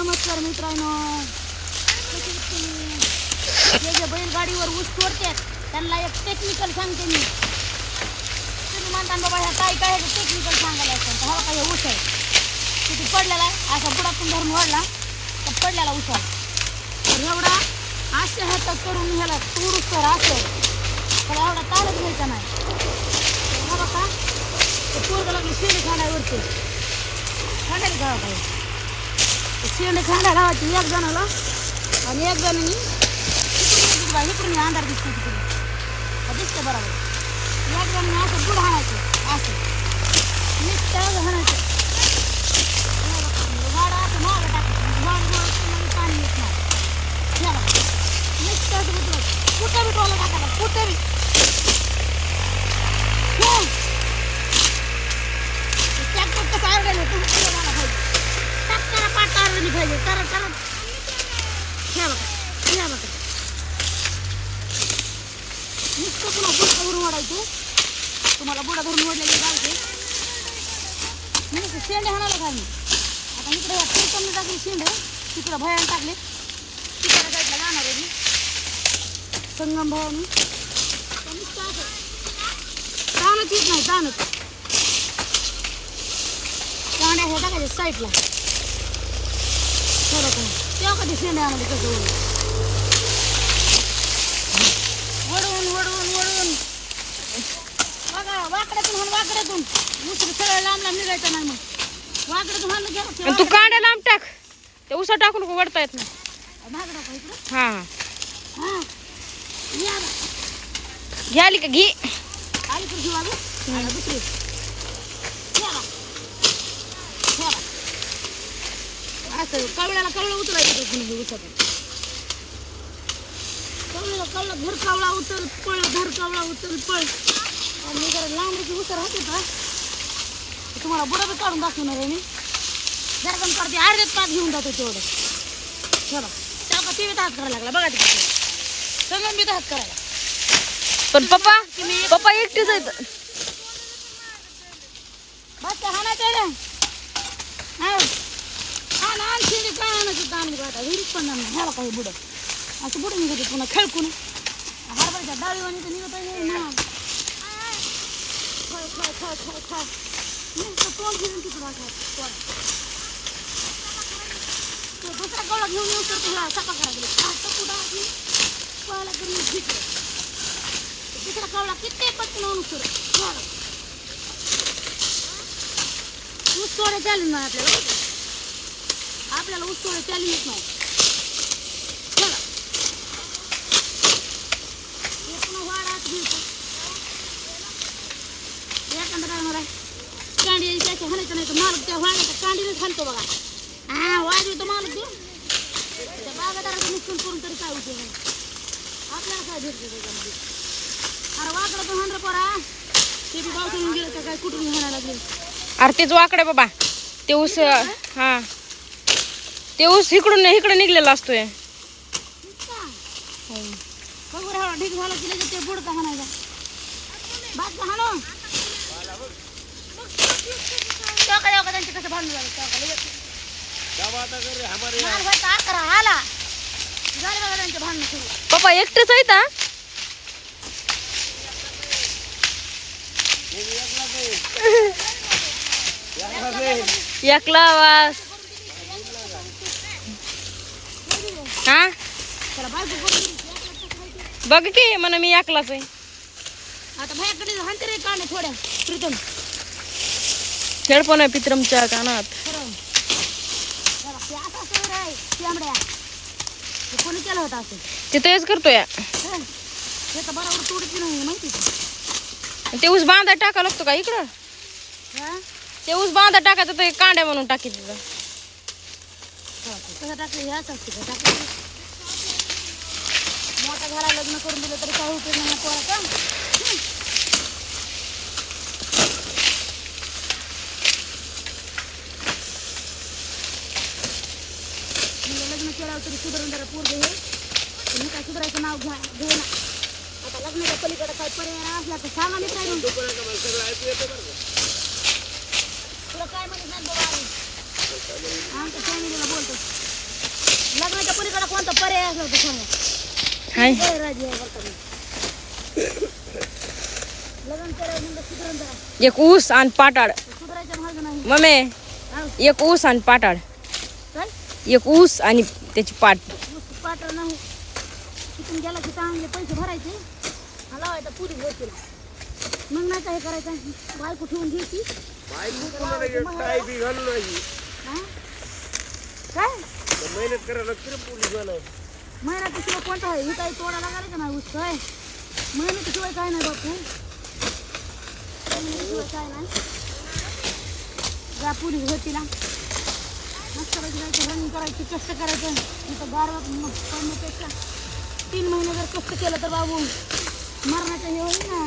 नमस्कार मित्रांनो. जे जे बैलगाडीवर ऊस तोडतात त्यांना एक टेक्निकल सांगते मी. तुम्ही म्हणता बाबा ह्या काय काय टेक्निकल सांगायला असतं हा काय ऊस आहे? किती पडलेला आहे? असा बुडातून धरून वाढला. तर पडलेला ऊस आहे. एवढा असे हातात करून ह्याला तोडूस तर असं. तर एवढा तालच घ्यायचा नाही. हा बघा ते पोरगं लागले शेणी खाण्यावरती खाण्याला गावा काय शेंडे खांडा लावायची एक जणाला. आणि एक जणांनी इकडून बघा, इकडून अंधार दिसतो तिकडे. दिसतं बरोबर. एक जणांनी असं गुड हाणायचं असं. नुसतं हाणायचं. झाडं असं मागं टाकायचं. म्हणजे झाड म्हणजे पाणी येत नाही. हे बघा. कुठं बी टोला टाकायला कुठं बी हो. ट्रॅक्टर कसं आवडेल तुमचं मला पाहिजे टाकताना पाटावर नाही पाहिजे तर तर हे बघा या बघा. नुसतं पुन्हा बुडा धरून वाढायचे तुम्हाला बुडा धरून वाढलेले घालते नुसतं शेंडे हाणायला घालणे आता इकडे या कीर्तनने टाकले शेंडे. तिकडे भयान टाकले. तिकडे साईडला जाणार आहे मी. संगम भवानी. नुसतं असं ताणच येत नाही ताणच. कांड्या हे टाकायचे साईडला. काय तेव्हा कधी शेंड्या आणायला कसं वडून वडून वडून बघा वाकड्यातून हाण वाकड्यातून. उचल सरळ लांब लांब निघायचं नाही मग वाकड्यातून हाणलं घ्या आणि तू कांड्या लांब टाक. ते उसा टाकून वडता येत नाही. मागं टाका इकडं. हा. हां. या बा. घे आली का? घे. आली घेऊ अगं आता दुसरी या बा. या बा. असं कवळ्याला कवळं उतरायचं कुणी उचल कवळ्याला कवळं धर कावळा उचल पळ धर कावळा उचल पळ. आणि जरा लांबची उतर राहते का तुम्हाला बुडा बी काढून दाखवणार आहे मी. जरा पण काढते अर्ध्यात घेऊन जातो तेवढं. चला त्या का टीव्हीत हात करायला लागला? बघा तिकडे. सगळं मी हात करायला. पण पप्पा पप्पा एकटीच आहेत. बस हाणायचं रे हा. शिंदे काय आणायचं ताण आता विहिरीत पण नाही. ह्याला काही बुडं असं बुडून निघते पुन्हा खेळकून हरभऱ्याच्या डाळीवाणी तर निघत आहे ना खळ खळ खळ खळ खळ नुसतं तोंड फिरून तिकडं वाटलं तोंड तो दुसरा गवळा घेऊन येऊ तर तुला सकाळ करायला आता कुठं आधी पळायला करून तिकडे तिकडा कवळा किती पटकन आणू सुरू ऊस चालेल नाही आपल्याला? आपल्याला ऊस तोडे चालेलच नाही. चला. हे पुन्हा घेतो एखादा राहणार आहे. कांडी त्याच्या हाणायचं नाही तर मालक त्या कांडीनेच बघा. हा वाजवतो मालक तू. त्या बागादाराचं नुकसान करून तरी काय उपयोग नाही आपल्याला काय भेटतं त्याच्यामध्ये? अरे वाकडं पण हाण रे पोरा. ते बी पावसाळून गेलं तर काय कुठून हाणायला लागेल? अरे तेच वाकडे बाबा. ते ऊस हा. ते ऊस इकडून इकडे निघलेला असतोय. की पप्पा एकटेच आहेत हा? एकला वास हा? त्याला बायको करून बघ की म्हणा मी एकलाच आहे आता भयाकडे हाणते रे काने थोड्या प्रीतम। खेळ पण आहे पित्रमच्या कानात। खरं बघा, ते असं असं रे शेंबड्या ते कोणी केलं होतं असं ते तेच करतोय हं. हे? तर बरोबर तोडत नाही माहिती का ते ऊस बांधा टाका लागतो का इकडं। हा? ते ऊस बांधा टाकायचं ते कांड्या म्हणून टाकी तिथं कसं टाकलं हे असं असतं का टाकलं मोठा झाला लग्न करून दिलं तरी काय उपयोग नाही पोराचा हं. म्हणलं लग्न केल्यावर तरी सुधारून जरा पोरग हे पण मी काय सुधारायचं नाव घ्या घेईना आता लग्नाच्या पलीकडे काय पर्याय असला तर सांगा मी काय म्हणतो तुला काय म्हणत नाही बाबा आम्ही आमच्या फॅमिलीला बोलतो लग्नाच्या पलीकडे कोणता पर्याय असला तर सांगा हाय. एक ऊस आणि नाही मम्मी एक ऊस आणि चल एक ऊस आणि त्याची पाट. पाटर नाही तिथून गेला की चांगले पैसे भरायचे लावायचा पुरी मग नाही. काय? करायचं बायको ठेवून घ्यायची? काय मेहनत करायला पोलीस वाला शिवाय कोणता आहे? ही काही तोडा लागायचं नाही ऊस? काय? शिवाय काय नाही बापू. मेहनतीशिवाय काय नाही. जा पुरी होती ना मस्त पैकी जायचं रनिंग करायची कष्ट करायचं. तिथं गारवात पडण्यापेक्षा तीन महिने जर कष्ट केलं तर बाबू मरणाचं हे होईल ना.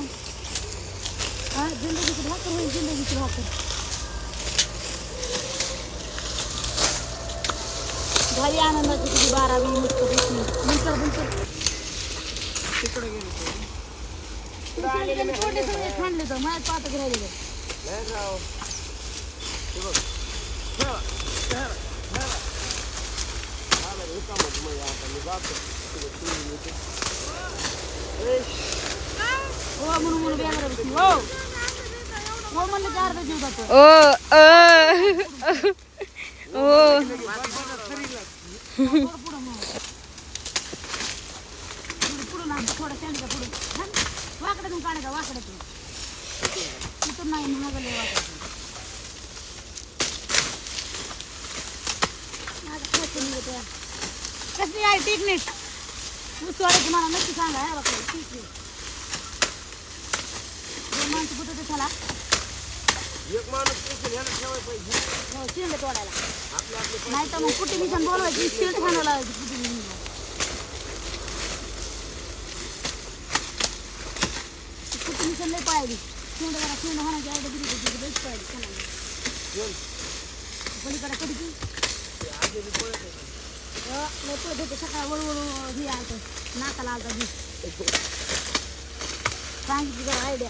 हा जिंदगीची भाकर होईल जिंदगीची भाकर. झाली आनंदाची तुझी बारावी मस्त पैकी नंतर नंतर तिकडे गेलो छोटे सगळे खांडले तर माझ्यात पाहत राहिले नाही राव हे बघ ठेवा, ठेवा, ठेवा. आलं रे, एका मध्ये मग आता मी जातो तिकडे तुम्ही येते. ए, हो म्हणून म्हणून बेजार होती हो हो म्हणलं की अर्धा जीव जातो ओ अ ओ वाकड्यातून काढायचा वाकड्यातून तिथून नाही महागले वाकड्यातून आहे. कसली आहे टेक्निक ऊस वाढायची मला नक्की सांगा हा बापरे माणसं कुठं ते चला एक माणूस पाहिजे. हो तोडायला. आपले आपले नाही तर मग कुठे मिशन बोलवायची शेंड खाणं लावायची कुठे मिशन कुठे मिशन लय पाहिली शेंड जरा हाणायची आयडिया दिली होती लयच पाहिली कोणाला पलीकडे कधी ती? लय पळत होते सकाळ वळवळ हे आलतं. नाकाला आलता सांगितली जरा आयडिया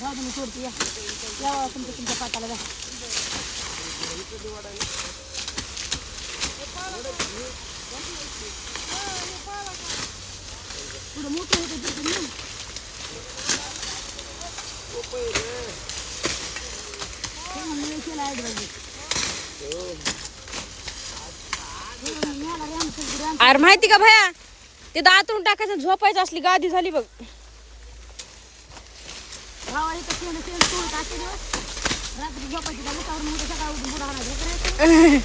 राहू दे ये. मी तोडते या. या तुमच्या तुमच्या पाटाला जा. पुढं मोठं होतं तिथे ना ते म्हणलं हे अरे माहिती का भया? ते दातून टाकायचं झोपायचं असली गादी झाली बघ. भावा इथं शेण शेण तोडत आजचे दिवस रात्री झोपायची का उठावर मग सकाळ उठून पुढं हाणायचं करायचं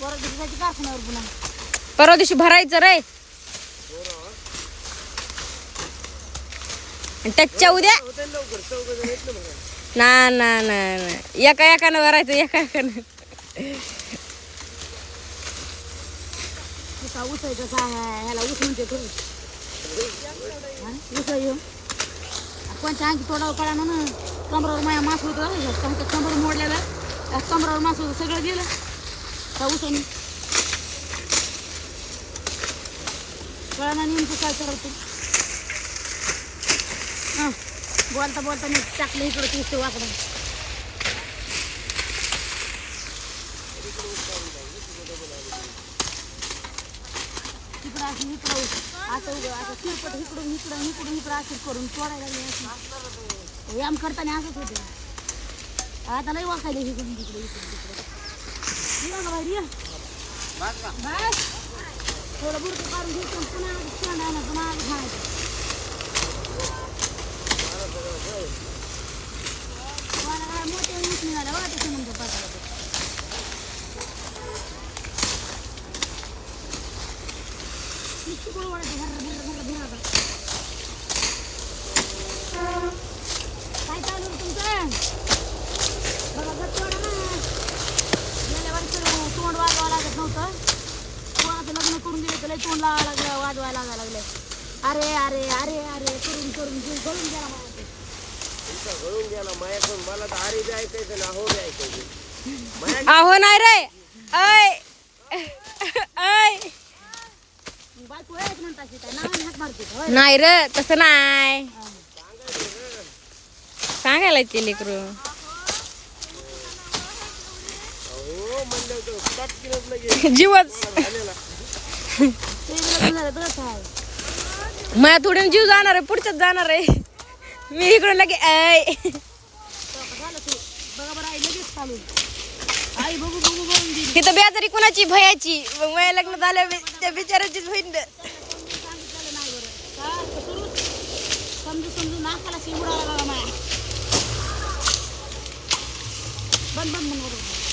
परत दिवसाची कारखान्यावर पुन्हा? परवा दिवशी भरायचं रे. त्याच्या उद्या? ना ना ना ना. एका एकानं भरायचं एका एकानं. उसायचं ह्याला ऊस म्हणते करू ऊस येऊ कोणत्या आणखी तोडावं कळा ना कमरावर माया मास होतं कोणत्या कमर मोडलेला त्या कमरावर मास होतं सगळं गेलं त्या ऊसाने कळा ना नेमकं काय करत हां बोलता बोलता मी टाकलं इकडं तीस वाकडं. इकडं असं इकडं असं उभं असं तिरपट इकडून इकडं इकडून इकडं असं करून तोडायला लागले असं व्यायाम करताना असंच होते. आता लई वाकायले इकडून तिकडे इकडून तिकडे. बाहेर बस. थोडं बुडकं काढून आणि पुन्हा पुन्हा खायचं मला काय मोठे ऊस निघाले बघा त्याच्या नंतर पाठाला किती गोळ वाढते भर भर भर भर आता. काय चालू आहे तुमचं बघा गच्च वाढा ना गेल्या वर्षी लय तोंड लावा लागलं वाजवायला लागायला लागले. अरे अरे अरे अरे करून करून जीव गळून गेला माझा ते. तुमचा घळून गेला मायाकडून. मला तर आरी बी ऐकायचं ना हो बी ऐकायचं अहो नाही रे. ऐ. नाही र तसं नाही. सांगायला ते लेकरू. हो जीवच. झालेला ते थोडं जीव जाणार आहे पुढच्याच जाणार आहे. मी इकडून लगे आय झालं आई बघू तिथं बेजारी कुणाची? भयाची. मग माझ्या लग्न झालं त्या बिचाराचीच होईन समजू समजू नाकाला माया बंद बंद बंद बंद.